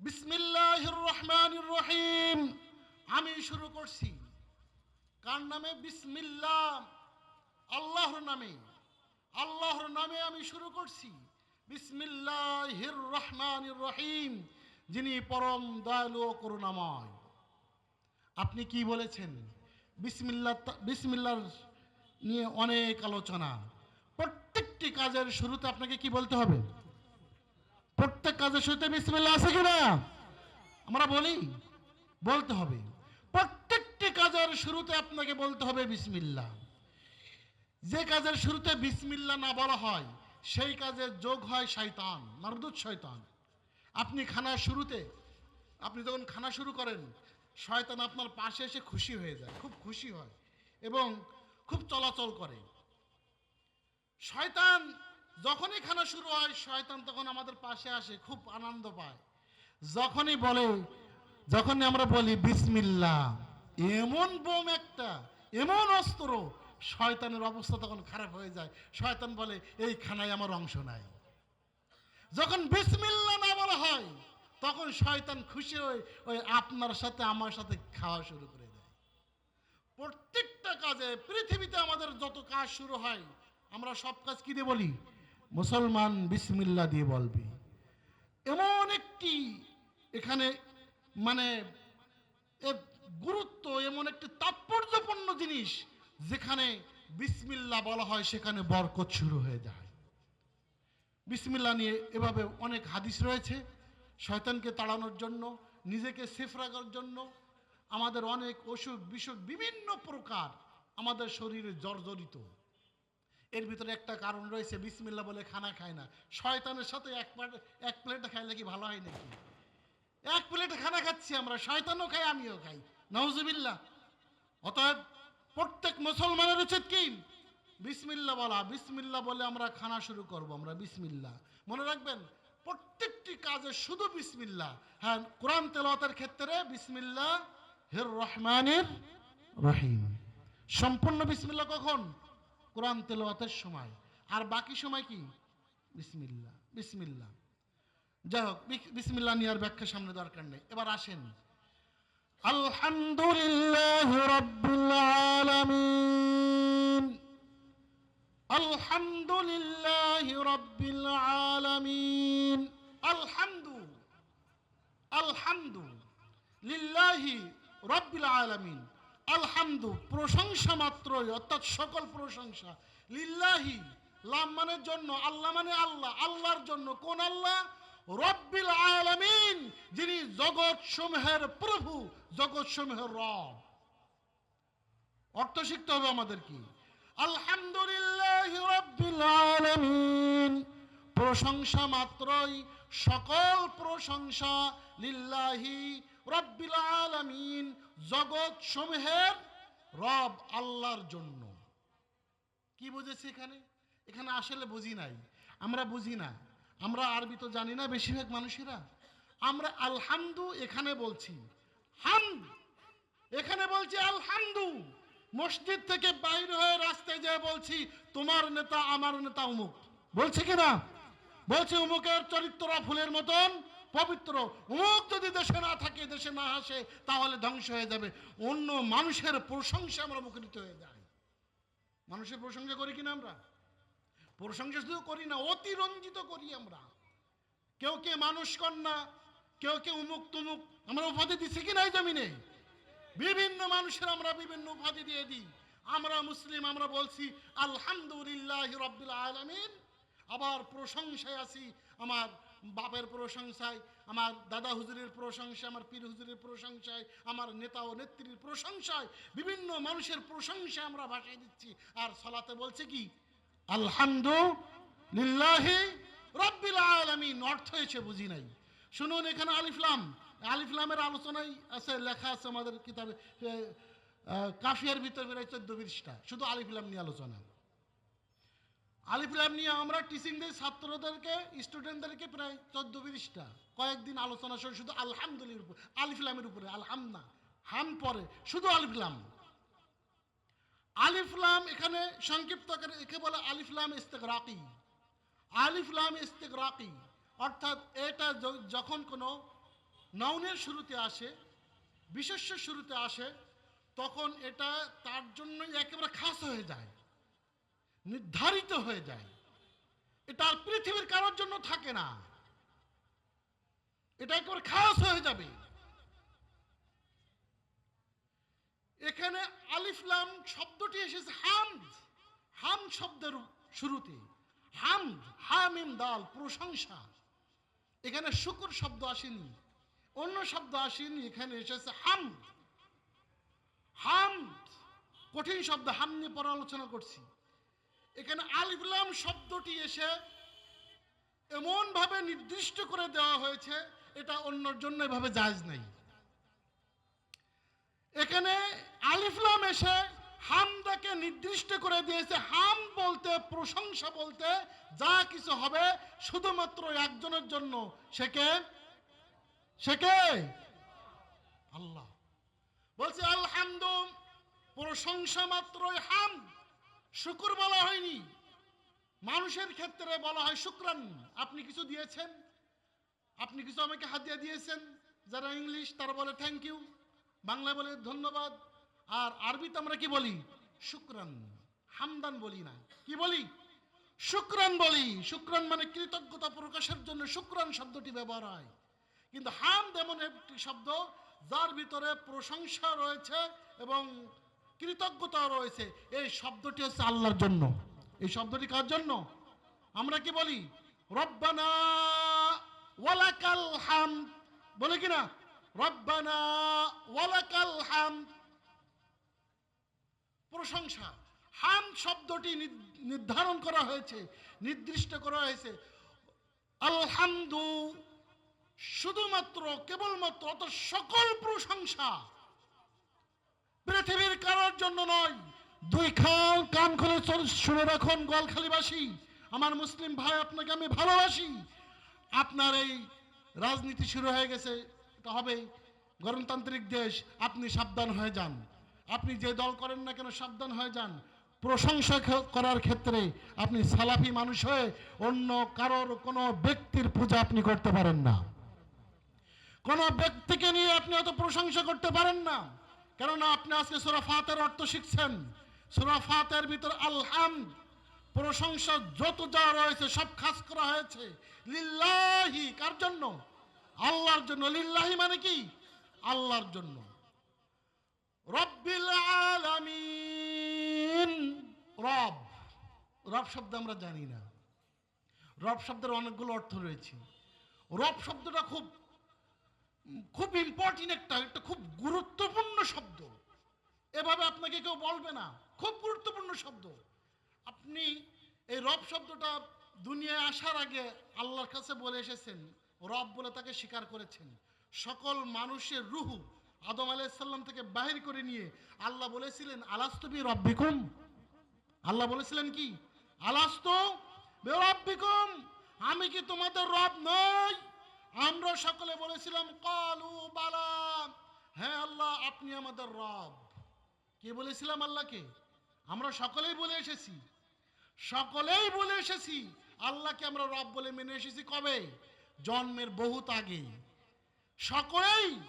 বিসমিল্লাহ রহমান রহিম আমি শুরু করছি। কার নামে? বিসমিল্লাহ। আল্লাহর নামে। আল্লাহর নামে আমি শুরু করছি। বিসমিল্লাহির রহমান রহিম যিনি পরম দয়ালু ও করুণাময়। আপনি কি বলেছেন? বিসমিল্লা বিসমিল্লার নিয়ে অনেক আলোচনা। প্রত্যেকটি কাজের শুরুতে আপনাকে কি বলতে হবে? প্রত্যেক কাজের শুরুতে বিসমিল্লা আছে কিনা? আমরা বলি, বলতে হবে। প্রত্যেকটি কাজের শুরুতে আপনাকে বলতে হবে বিসমিল্লা যে কাজের শুরুতে বিসমিল্লা না বলা হয়, সেই কাজের যোগ হয় শয়তান মারদুত শয়তান। আপনি খানার শুরুতে, আপনি যখন খানা শুরু করেন, শয়তান আপনার পাশে এসে খুশি হয়ে যায়, খুব খুশি হয় এবং খুব চলাচল করে। শয়তান যখনই খানা শুরু হয়, শয়তান তখন আমাদের পাশে আসে, খুব আনন্দ পায়। যখনই বলে, যখনই আমরা বলি বিসমিল্লা এমন বোম একটা, এমন অস্ত্র, শয়তানের অবস্থা তখন খারাপ হয়ে যায়। শয়তান বলে, এই খানায় আমার অংশ নাই। যখন বিসমিল্লা না বলা হয়, তখন শয়তান খুশি হয়ে ওই আপনার সাথে, আমার সাথে খাওয়া শুরু করে দেয়। প্রত্যেকটা কাজে, পৃথিবীতে আমাদের যত কাজ শুরু হয়, আমরা সব কাজ কি দিয়ে বলি? মুসলমান বিসমিল্লা দিয়ে বলবি। এমন একটি এখানে মানে গুরুত্ব, এমন একটি তাৎপর্যপূর্ণ জিনিস যেখানে বিসমিল্লা বলা হয়, সেখানে বরকত শুরু হয়ে যায়। বিসমিল্লা নিয়ে এভাবে অনেক হাদিস রয়েছে, শয়তানকে তাড়ানোর জন্য, নিজেকে সেফ রাখার জন্য। আমাদের অনেক অসুখ বিসুখ বিভিন্ন প্রকার আমাদের শরীরে জর্জরিত। এর ভিতরে একটা কারণ রয়েছে বিসমিল্লা বলে খানা খায় না। শয়তানের সাথে এক এক প্লেটে খাইলে কি ভালো হয় নাকি? এক প্লেটে খানা খাচ্ছি আমরা, শয়তানও খাই আমিও খাই। নওজুবিল্লা অতএব প্রত্যেক মুসলমানের উচিত কি? বিসমিল্লা বলা। বিসমিল্লা বলে আমরা খানা শুরু করব, আমরা বিসমিল্লা মনে রাখবেন, প্রত্যেকটি কাজে শুধু বিসমিল্লা হ্যাঁ কোরআন তেলাওয়াতের ক্ষেত্রে বিসমিল্লা হের রহমানের রহিম। সম্পূর্ণ বিসমিল্লা কখন? কোরআন তেলাওয়াতের সময়। আর বাকি সময় কি? বিসমিল্লা বিসমিল্লা যাই হোক বিসমিল্লা নিয়ে ব্যাখ্যা সামনে দরকার নেই। এবার আসেন। আলহামদুলিল্লাহ রব্বিল আলামিন। আলহামদুলিল্লাহ রব্বিল আলামিন। আলহামদু আলহামদু লিল্লাহি রব্বিল আলামিন। আলহামদু, প্রশংসা মাত্রই, অর্থাৎ সকল প্রশংসা। লিল্লাহি, লাম মানে জন্য, আল্লাহ মানে আল্লাহ, আল্লাহর জন্য কোন আল্লাহ? রব্বিল আলামিন, যিনি জগৎ সমূহের প্রভু জগৎ সমূহের রব। অর্থ শিখতে হবে আমাদের কি? আলহামদুলিল্লাহ রব্বিল আলামিন, প্রশংসা মাত্রই, সকল প্রশংসা লিল্লাহি রব্বিল আলামিন জগৎ সমূহের রব আল্লাহর জন্য। কি বুঝেছি এখানে? এখানে আসলে বুঝি নাই। আমরা বুঝি না। আমরা আরবি তো জানি না বেশিরভাগ মানুষেরা। আমরা আলহামদু এখানে বলছি। হামদ। এখানে বলছি আলহামদু। মসজিদ থেকে বাইরে হয়ে রাস্তায় যেয়ে বলছি, তোমার নেতা, আমার নেতা অমুক। বলছে কিনা? বলছে, অমুকের চরিত্র ফুলের মতন পবিত্র অমুক যদি দেশে না থাকে, দেশে না আসে, তাহলে ধ্বংস হয়ে যাবে। অন্য মানুষের প্রশংসা আমরা মুখরিত হয়ে যাই। মানুষের প্রশংসা করি কিনা আমরা? প্রশংসা শুধু করি না, অতিরঞ্জিত করি আমরা। কেউ কে মানুষ কন্যা কেউ কে উমুক তুমুক, আমরা উপাধি দিচ্ছি কি নাই জমিনে? বিভিন্ন মানুষের আমরা বিভিন্ন উপাধি দিয়ে দিই। আমরা মুসলিম, আমরা বলছি, আলহামদুলিল্লাহ রব্বিল আলামিন। আবার প্রশংসায় আছি, আমার বাপের প্রশংসায়, আমার দাদা হুজুরের প্রশংসা আমার পীর হুজুরের প্রশংসায়, আমার নেতা ও নেত্রীর প্রশংসায়, বিভিন্ন মানুষের প্রশংসায় আমরা ভাষায় দিচ্ছি। আর সলাতে বলছে কি? আলহামদুলিল্লাহি রব্বিল আলামিন। অর্থ হয়েছে বুঝি নাই। শুনুন এখানে আলিফলাম আলিফলামের আলোচনায় আছে, লেখা আছে আমাদের কিতাবে কাফিয়ার ভিতরে বেরোয় চোদ্দ বিশটা শুধু আলিফলাম নিয়ে আলোচনা। আলিফলাম নিয়ে আমরা টিচিং দিই ছাত্রদেরকে স্টুডেন্টদেরকে প্রায় চোদ্দ বিশটা। কয়েকদিন আলোচনা শুরু, শুধু আলহামদুলিল্লাহ উপর আলিফলামের উপরে, আলহাম না, হাম পরে, শুধু আলিফলাম আলিফলাম এখানে সংক্ষিপ্ত একে বলে আলিফলাম ইস্তেকরাকি আলিফলাম ইস্তেকরাকি অর্থাৎ এটা যখন কোনো নাউনের শুরুতে আসে, বিশেষ্য শুরুতে আসে, তখন এটা তার জন্য একেবারে খাস হয়ে যায়। নির্ধারিত হয়ে যায়। এটা আর পৃথিবীর কারোর জন্য থাকে না। এটা একেবারে খাস হয়ে যাবে। এখানে আলিফলাম শব্দটি এসেছে হামদ। হাম শব্দের শুরুতে। হামদ হামিম দাল, প্রশংসা। এখানে শুকুর শব্দ আসেনি। অন্য শব্দ আসেনি। এখানে এসেছে হামদ। হামদ, কঠিন শব্দ। হাম নিয়ে পরে আলোচনা করছি। এখানে আলিফলাম শব্দটি এসে এমন ভাবে নির্দিষ্ট করে দেওয়া হয়েছে, এটা অন্যর জন্য এভাবে জায়জ নাই। এখানে আলিফলাম এসে হামদাকে নির্দিষ্ট করে দিয়েছে, হাম বলতে, প্রশংসা বলতে যা কিছু হবে, শুধুমাত্র একজনের জন্য। সে কে? সে কে? আল্লাহ। বলছে আলহামদু প্রশংসা মাত্রই হাম। শুকুর বলা হয়নি। মানুষের ক্ষেত্রে বলা হয় শুক্রান। আপনি কিছু দিয়েছেন? আপনি কিছু আমাকে হাতিয়া দিয়েছেন? যারা ইংলিশ, তারা বলে থ্যাংক ইউ বাংলা বলে ধন্যবাদ। আর আরবিতে আমরা কি বলি? শুক্রান। হামদান বলি না। কি বলি? শুক্রান বলি। শুক্রান মানে কৃতজ্ঞতা প্রকাশের জন্য শুক্রান শব্দটি ব্যবহার হয়। কিন্তু হামদ এমন একটি শব্দ, যার ভিতরে প্রশংসা রয়েছে এবং কৃতজ্ঞতা রয়েছে। এই শব্দটি হচ্ছে আল্লাহর জন্য। এই শব্দটি কার জন্য? আমরা কি বলি? রব্বানা হাম। বলে কিনা রব্বানা ওয়ালাকাল হাম। প্রশংসা। হাম শব্দটি নির্ধারণ করা হয়েছে, নির্দিষ্ট করা হয়েছে। আলহামদু, শুধুমাত্র, কেবলমাত্র অত সকল প্রশংসা পৃথিবীর কারোর জন্য নয়। দুই খান কান খুলে শুনে রাখুন গোয়ালখালীবাসী। আমার মুসলিম ভাই, আপনাকে আমি ভালোবাসি। আপনার এই রাজনীতি শুরু হয়ে গেছে, এটা হবে গণতান্ত্রিক দেশ, আপনি সাবধান হয়ে যান। আপনি যে দল করেন না কেন, সাবধান হয়ে যান। প্রশংসা করার ক্ষেত্রে আপনি সালাফি মানুষ হয়ে অন্য কারোর কোনো ব্যক্তির পূজা আপনি করতে পারেন না। কোন ব্যক্তিকে নিয়ে আপনি অত প্রশংসা করতে পারেন না। কেননা আপনি আজকে সুরা ফাতের অর্থ শিখছেন। সুরা ফাতের ভিতর আলহাম প্রশংসা যত যা রয়েছে সব খাস করা হয়েছে। লিল্লাহি, কার জন্য? আল্লাহর জন্য। লিল্লাহি মানে কি? আল্লাহর জন্য। রব্বিল আলামিন। রব রব শব্দ আমরা জানি না। রব শব্দের অনেকগুলো অর্থ রয়েছে। রব শব্দটা খুব খুব ইম্পর্টেন্ট একটা একটা খুব গুরুত্বপূর্ণ শব্দ। এভাবে আপনাকে কেউ বলবে না, খুব গুরুত্বপূর্ণ শব্দ। আপনি এই রব শব্দটা দুনিয়ায় আসার আগে আল্লাহর কাছে বলে এসেছেন, রব বলে তাকে স্বীকার করেছেন। সকল মানুষের রুহু আদম আলাইসাল্লাম থেকে বাহির করে নিয়ে আল্লাহ বলেছিলেন আলাস্তবি রব্বিকুম। আল্লাহ বলেছিলেন কি? আলাস্ত বেরব্বিকুম আমি কি তোমাদের রব নই? আমরা সকলে বলেছিলাম, কালু বালা। হ্যাঁ আল্লাহ, আপনি আমাদের রব। কে বলেছিলাম আল্লাহকে? আমরা সকলেই বলে এসেছি। সকলেই বলে এসেছি, আল্লাহকে আমরা রব বলে মেনে এসেছি কবে? জন্মের বহুত আগে। সকলেই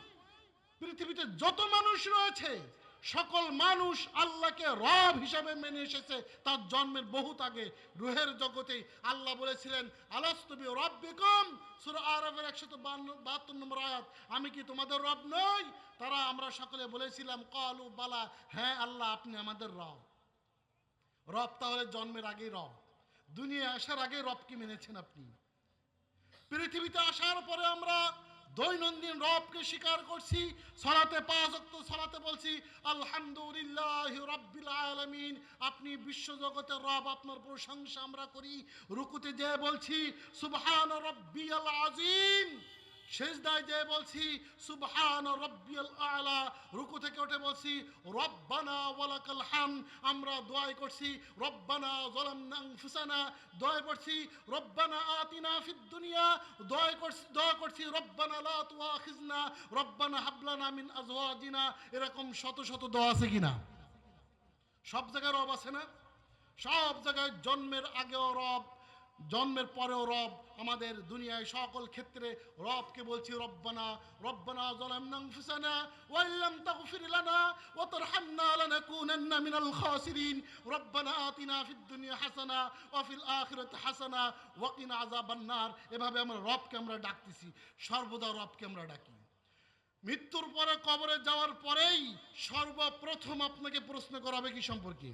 পৃথিবীতে যত মানুষ রয়েছে সকল মানুষ আল্লাহকে রব হিসাবে মেনে এসেছে। তার জন্মের বহুত আগে রুহের জগতে আল্লাহ বলেছিলেন আলাস্তবি রব বেকম আরবের একশত বাহাত্তর নম্বর আয়াত। আমি কি তোমাদের রব নই? তারা আমরা সকলে বলেছিলাম, কলু, বালা হ্যাঁ আল্লাহ, আপনি আমাদের রব। রব তাহলে জন্মের আগেই রব। দুনিয়া আসার আগে রবকে মেনেছেন আপনি। পৃথিবীতে আসার পরে আমরা দৈনন্দিন রবকে স্বীকার করছি, সলাতে যত সলাতে বলছি, আলহামদুলিল্লাহ রব্বিল আলমিন, আপনি বিশ্বজগতের রব, আপনার প্রশংসা আমরা করি। রুকুতে যে বলছি, সুবহান আল আজিম শেষদায় যে বলছি, সুবহান রব্বিয়াল আলা। রুকু থেকে উঠে বলছি, রব্বানা ওয়ালাকাল হাম। আমরা দোয়াই করছি, রব্বানা যালামনা আনফুসানা। দোয়া করছি রব্বানা আতিনা ফিদ দুনিয়া। দোয়া করছি দোয়া করছি, রব্বানা লা তুআখিজনা রব্বানা হাবলানা মিন আজওয়াজিনা। এরকম শত শত দোয়া আছে কিনা? সব জায়গায় রব আছে না? সব জায়গায় জন্মের আগেও রব জন্মের পরেও রব আমাদের দুনিয়ায় সকল ক্ষেত্রে রবকে বলছি, রব্বানা রব্বানা যালামনা আনফুসানা ওয়া ইল্লাম তাগফির লানা ওয়া তারহামনা লানাকুনান্না মিনাল খাসিরিন। রব্বানা আতিনা ফিদ দুনিয়া হাসানা ওয়া ফিল আখিরাতি হাসানা ওয়া কিনা আযাবান নার। এভাবে আমরা রবকে আমরা ডাকতেছি, সর্বদা রবকে আমরা ডাকি। মৃত্যুর পরে কবরে যাওয়ার পরেই সর্বপ্রথম আপনাকে প্রশ্ন করা হবে কি সম্পর্কে?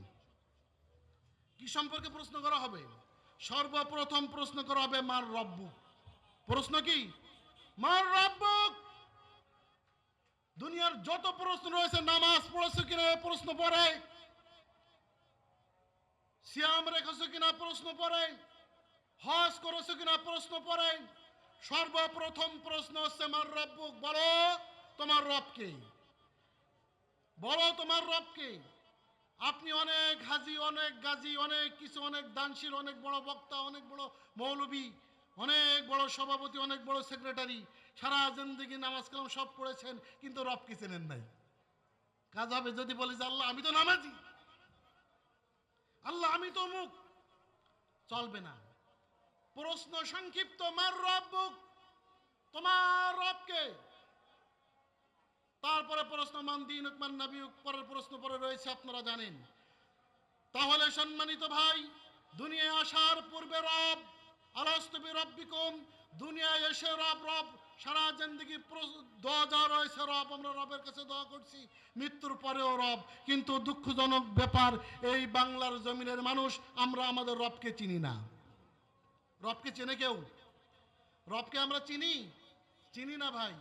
কি সম্পর্কে প্রশ্ন করা হবে? সর্বপ্রথম প্রশ্ন করা হবে, মার রব্বু প্রশ্ন কি? মার রব্বুক। দুনিয়ার যত প্রশ্ন রয়েছে, নামাজ পড়েছো কিনা প্রশ্ন পড়ে? সিয়াম রেখেছো কিনা প্রশ্ন পড়ে? হজ করেছ কিনা প্রশ্ন পড়ে? সর্বপ্রথম প্রশ্ন হচ্ছে, মার রব্বুক? বলো, তোমার রবকে বলো, তোমার রবকে আপনি অনেক হাজি, অনেক গাজী, অনেক কিছু, অনেক দানশীল, অনেক বড় বক্তা, অনেক বড় মৌলবী, অনেক বড় সভাপতি, অনেক বড় সেক্রেটারি। সারা জিন্দগি নামাজ কালাম সব পড়েছেন, কিন্তু রবকে চেনেন নাই? কাজ হবে যদি বলি যে আল্লাহ, আমি তো নামাজি। আল্লাহ, আমি তো মুখ। চলবে না। প্রশ্ন সংক্ষিপ্ত, মার রব্বুক তোমার রবকে তারপরে প্রশ্ন, মান দিন উকমান নবী পরের প্রশ্ন পরে রয়েছে, আপনারা জানেন। তাহলে সম্মানিত ভাই, দুনিয়ায় আসার পূর্বে রব আলাস্তবি রব্বিকুম দুনিয়ায় এসে রব রব, সারা জিন্দগি দোয়া যা রয়েছে রব, আমরা রবের কাছে দোয়া করছি, মৃত্যুর পরেও রব। কিন্তু দুঃখজনক ব্যাপার, এই বাংলার জমিনের মানুষ, আমরা আমাদের রবকে চিনি না। রবকে চেনে কেউ? রবকে আমরা চিনি? চিনি না ভাই।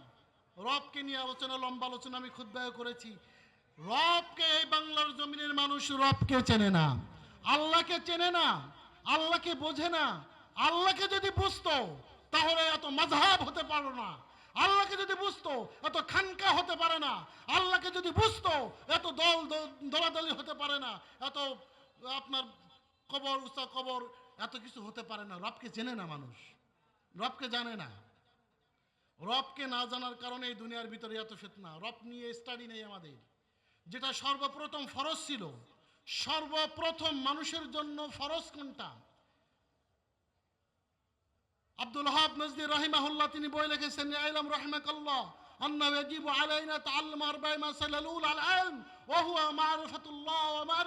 রবকে নিয়ে আলোচনা, লম্বা আলোচনা আমি খুদ করেছি। রবকে, এই বাংলার জমিনের মানুষ রবকে চেনে না। আল্লাহকে চেনে না, আল্লাহকে বোঝে না। আল্লাহকে যদি বুঝতো, তাহলে এত মাঝহাব হতে পারো না। আল্লাহকে যদি বুঝতো, এত খানকা হতে পারে না। আল্লাহকে যদি বুঝতো, এত দল দলাদলি হতে পারে না। এত, আপনার কবর, উঁচা কবর, এত কিছু হতে পারে না। রবকে চেনে না মানুষ। রবকে জানে না। রবকে না জানার কারণে এই দুনিয়ার ভিতরে এত ফেতনা রব নিয়ে স্টাডি নেই আমাদের যেটা সর্বপ্রথম ফরজ ছিল সর্বপ্রথম মানুষের জন্য ফরজ কোনটা আব্দুল হাব নজদি রাহিমাহুল্লাহ তিনি বই লিখেছেন আইলাম রাহিমাকাল্লাহ أنه يجب علينا تعلم أربع مسائل الأولى العلم وهو معرفة الله ومعرفة